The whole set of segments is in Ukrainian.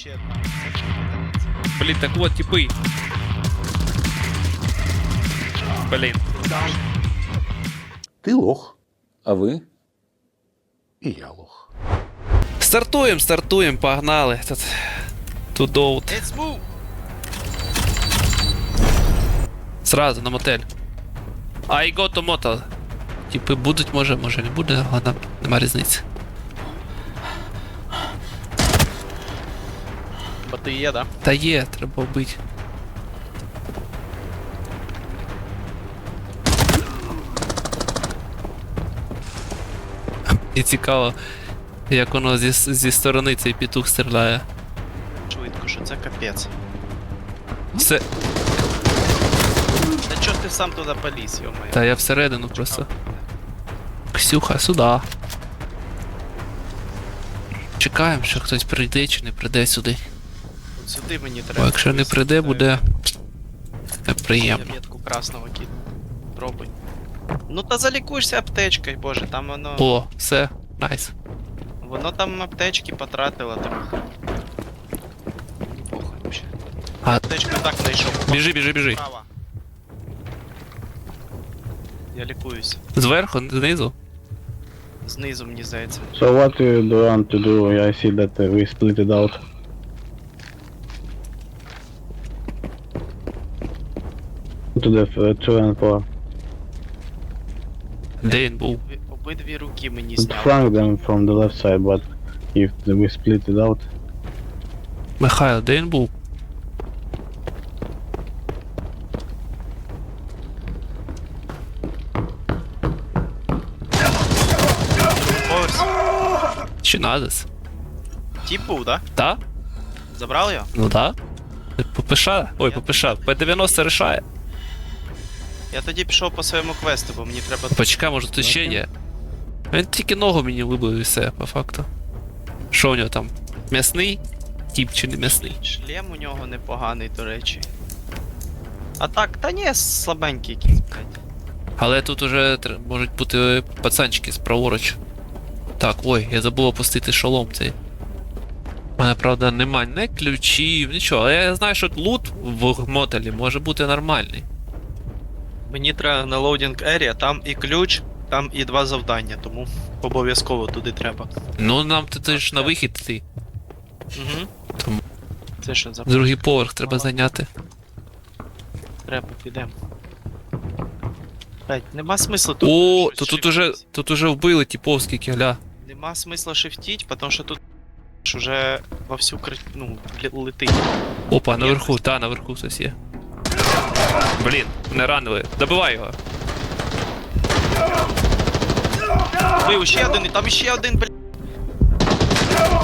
Ще одна. Блін, так от, типи. Блін. Ти лох, а ви? І я лох. Стартуємо, стартуємо, погнали. Тут. Тут доут. Let's move! Сразу на мотель. I go to motel. Типи будуть, може, може не буде, але нам нема різниці. Бо ти є, да? Та є, треба вбити. І цікаво, як воно зі, зі сторони цей петух стріляє. Швидко, що це капець. Все. Та чого ти сам туди поліз, йомаю? Та я всередину просто. Ксюха, сюди. Чекаємо, що хтось прийде чи не прийде сюди. Сюди мені Бо якщо не прийде, буде Я неприємно. красного кину. Пробуй. Ну та залікуєшся аптечкою, боже, там воно. О, все, найс. Воно там аптечки потратило трохи. Похуй вообще. А- Аптечку так знайшов. Біжи, біжи, біжи. Справа. Я лікуюсь. Зверху, знизу. Знизу, мені здається. So what do you want to do? I see that we split it out. To the uh, 2 and 4. Де він був? Обидві руки мені зняли. flank them from the left side, but if we split it out, Михайло, де він був? Поверс. Чи назис? Тіп був, да? Та? Забрали його? Ну да. ППШ? Ой, ППШ. П-90 рішає. Я тоді пішов по своєму квесту, бо мені треба. Почекай, може тут ще є. Він тільки ногу мені вибив і все, по факту. Що у нього там? М'ясний? Тіп чи не м'ясний? Шлем у нього непоганий, до речі. А так, та ні, слабенький якийсь, блядь. Але тут уже тр- можуть бути пацанчики справоруч. Так, ой, я забув опустити шолом цей. У мене, правда, нема не ключів, нічого. Але я знаю, що лут в мотелі може бути нормальний. Мені треба на лоудінг area, там і ключ, там і два завдання, тому обов'язково туди треба. Ну, нам ти, ти ж на вихід ти. Угу. Тому- Це що за Другий поверх треба зайняти. треба, підемо. Блять, нема смисла тут. О, щось то тут уже, тут уже вбили типовський кіля. Нема смисла шифтіть, тому що тут ж уже вовсю кр... ну, лі- летить. Опа, наверху, та, наверху хтось є. Блін, не ранили. Добивай його. Вбив ще один, і там ще один, блядь.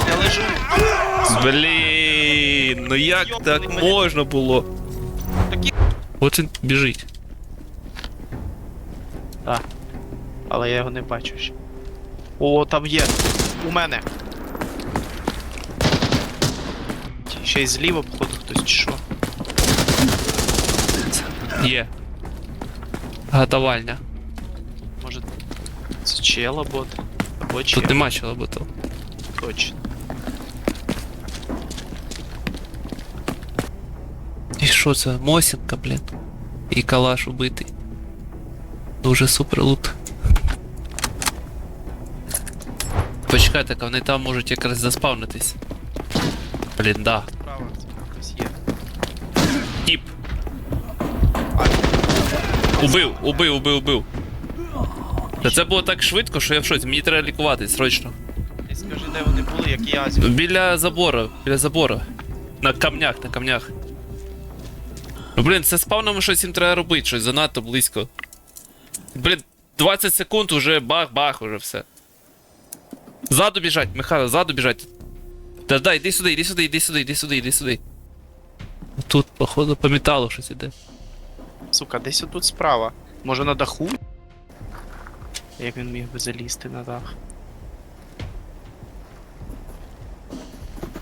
Я лежу. Блін, ну як Йобаний, так блін. можна було? Такі- От він біжить. Але я його не бачу ще. О, там є. У мене. Ще й зліва, походу, хтось чи що. Є. Готовальня. Може. Це чел або. Або чел. Тут нема чого ботов. Точно. І що це? Мосінка, блін. І калаш убитий. Дуже супер лут. Почекайте, так вони там можуть якраз заспавнитись. Блін, да. Убив, убив, убив, убив. Та це було так швидко, що я в шоці. Мені треба лікуватись срочно. Ти скажи, де вони були, як я. Біля забора, біля забора. На камнях, на камнях. Ну, блін, це спавнами щось їм треба робити, щось занадто близько. Блін, 20 секунд уже бах-бах, уже все. Ззаду біжать, Михайло, ззаду біжать. Та дай, іди сюди, іди сюди, іди сюди, іди сюди, іди сюди. Тут, походу, по металу щось іде. Сука, десь отут справа. Може на даху? Як він міг би залізти на дах?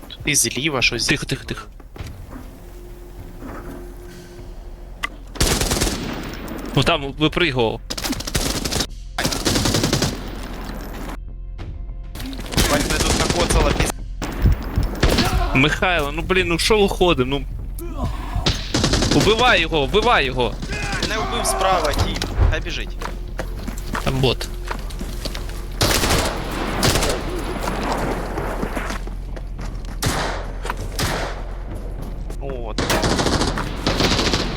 Тут і зліва щось. Тихо, тихо, тихо. Ну там випригував. Бать, мене тут накоцало піз... Михайло, ну блін, ну що уходим, ну. Убивай його, убивай його. Не вбив справа, ті. Хай біжить. Там бот. От.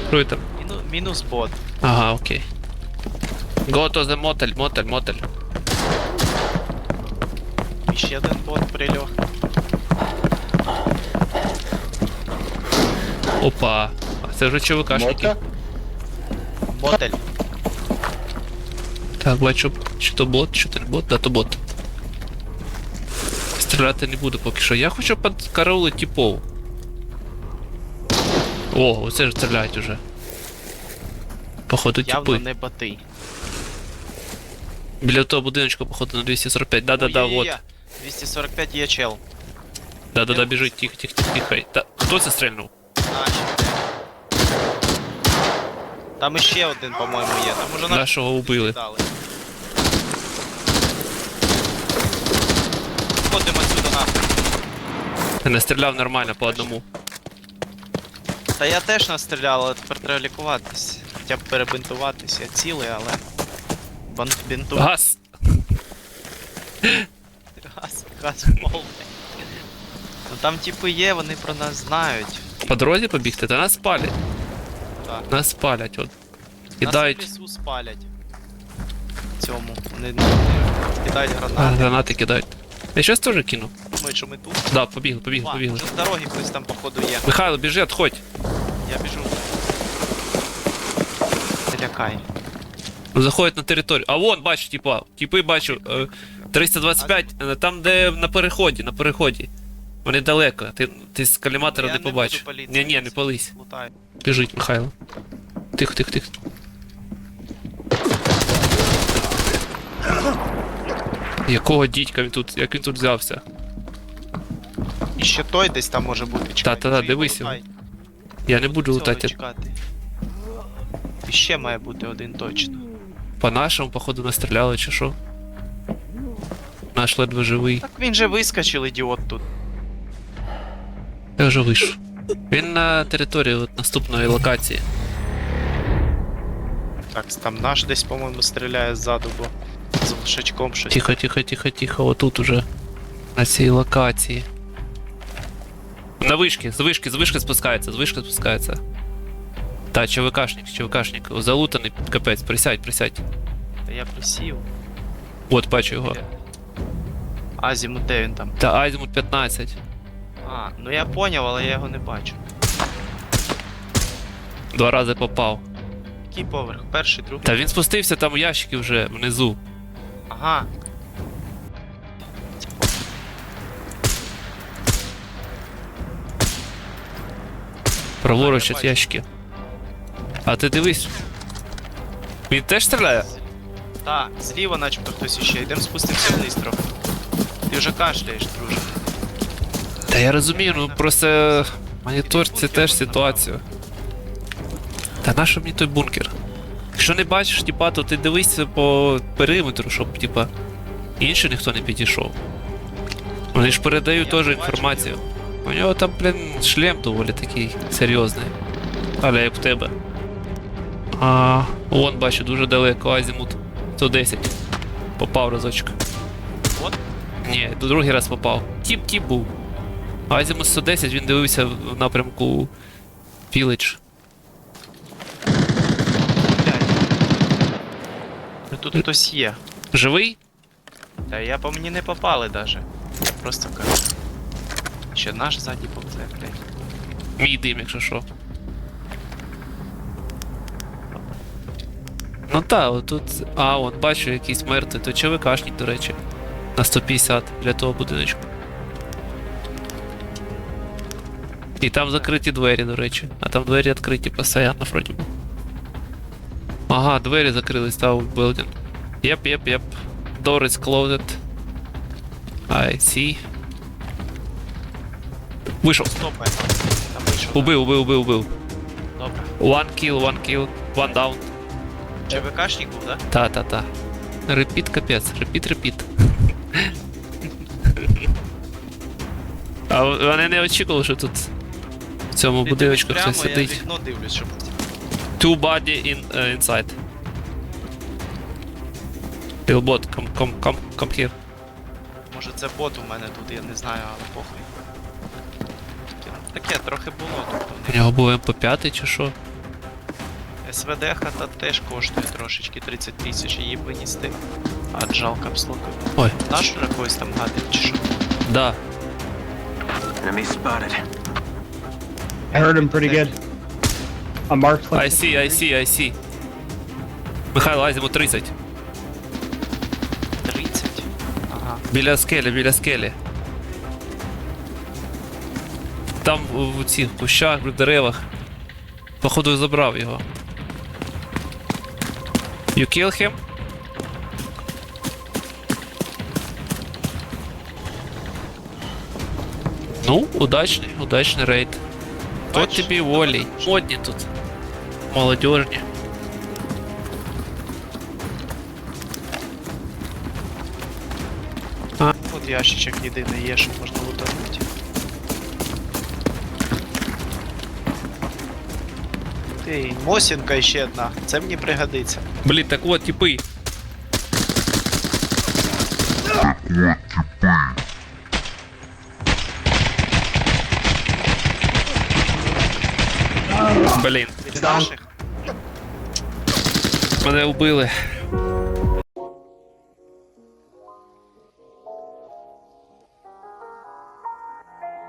Що там? Міну, мінус бот. Ага, окей. Go to the мотель, мотель, мотель. І ще один бот прильох. Опа. А це вже ЧВКшники. Мотель. Так, бачу, чи то бот, чи то не бот, да то бот. Стріляти не буду поки що. Я хочу подкараулити типов. О, оце ж стріляють уже. Походу, Явно типи. не боти. Біля того будиночку, походу, на 245. Да-да-да, є, вот. є. 245 є чел. Да-да-да, біжить, тихо, тихо, тихо, тихо. Та, хто це стрельнув? Наші. Там іще один, по-моєму, є. Там уже наші Нашого убили. дали. Ходимо отсюда нахуй. Я не стріляв нормально по одному. Та я теж настріляв, але тепер треба лікуватись. Хоча б перебинтуватись. Я цілий, але. Бан- Бінту. Газ! Газ, газ повний. Ну там типи є, вони про нас знають. По дорозі побігти, та нас спалять. Так. Нас спалять, от. Нас в Кидають лісу спалять. Цьому. Вони, вони кидають а, гранати. гранати кидають. Я щось теж кину. Думають, що ми тут. Да, побігли, побігли, Ва, побігли. з дороги хтось там походу є. Михайло, біжи, отходь. Я біжу. Не лякай. Заходять на територію. А вон, бачу, типа, типи бачу. е, 325, е, там де на переході, на переході. Вони далеко, ти, ти з каліматора не не побачиш. Ні, ні, не пались. Біжить, Михайло. Тихо, тихо, тихо. Якого дідька він тут, як він тут взявся? І ще той десь там може бути. Чекай. Та-та-та, Ти дивись його. Я не буду лутати. І ще має бути один точно. По нашому, походу, настріляли чи що. Наш ледве живий. Так він же вискочив, ідіот тут. Я вже вийшов. Він на території от, наступної локації. Так, там наш десь, по-моєму, стріляє ззаду, бо з глушачком щось. Тихо, тихо, тихо, тихо, отут уже. На цій локації. На вишки, з вишки, з вишки спускається, з вишки спускається. Та, ЧВКшник, ЧВКшник. Залутаний, капець, присядь, присядь. Та я присів. От, бачу його. Азіму, де він там? Та Азімут 15. А, ну я поняв, але я його не бачу. Два рази попав. Який поверх? Перший, другий. Та він спустився там у ящики вже внизу. Ага. Праворуч від бачу. ящики. А ти дивись. Він теж стріляє? Так, зліва начебто хтось іще. Йдемо спустимося вниз трохи. Ти вже кашляєш, друже. Та я розумію, ну просто монітор це теж ситуацію. Та нащо мені той бункер? Якщо не бачиш, типа, то ти дивися по периметру, щоб, типа, інший ніхто не підійшов. Вони ж передають теж інформацію. У нього там, блін, шлем доволі такий серйозний. Але як в тебе. А, вон бачу, дуже далеко, азімут 110. Попав разочок. От. Ні, другий раз попав. Тіп-тіп був. Азімус 110 він дивився в напрямку Village. Блядь. Ну тут хтось є. Живий? Та я по мені не попали даже. Просто кажу. Ще наш ззаді повзе, блядь. Мій дим, якщо що. Ну та, отут. А, от бачу якийсь мертвий, то ЧВКшник, до речі. На 150 для того будиночку. І там закриті двері, до речі. А там двері відкриті постійно вроді. Ага, двері закрились, та в building. Єп, єп, єп. Door is closed. I see. Вийшов. Стопай. Там вийшов. Убив, убив, убив, убив. Добре. One kill, one kill, one down. ЧВКшник був, да? Та-та-та. Репіт капець, репіт, репіт. А вони не очікували, що тут цьому Ти будиночку дивись хтось прямо, я сидить. вікно дивлюсь, щоб... Two body in, uh, inside. Pillbot, come, come, come, come here. Може це бот у мене тут, я не знаю, але похуй. Таке, таке трохи було тут. у нього був МП5 чи що? СВД хата теж коштує трошечки 30 тисяч, її винести. А жалко обслуги. Ой, Наш якось там гадить чи що? да. Enemy spotted. I heard him pretty good. On Mark's I see, I see, I see. Михайло, Азіму 30. 30? Ага. Біля скелі, біля скелі. Там в, в цих кущах, в деревах. Походу забрав його. You kill him? Ну, удачний, удачний рейд. Бачиш? тобі волей. Модні тут. Молодежні. От ящичок єдиний є, що можна лутанути. Ти, Мосінка ще одна. Це мені пригодиться. Блін, так от, типи. Блін, Від наших. мене вбили.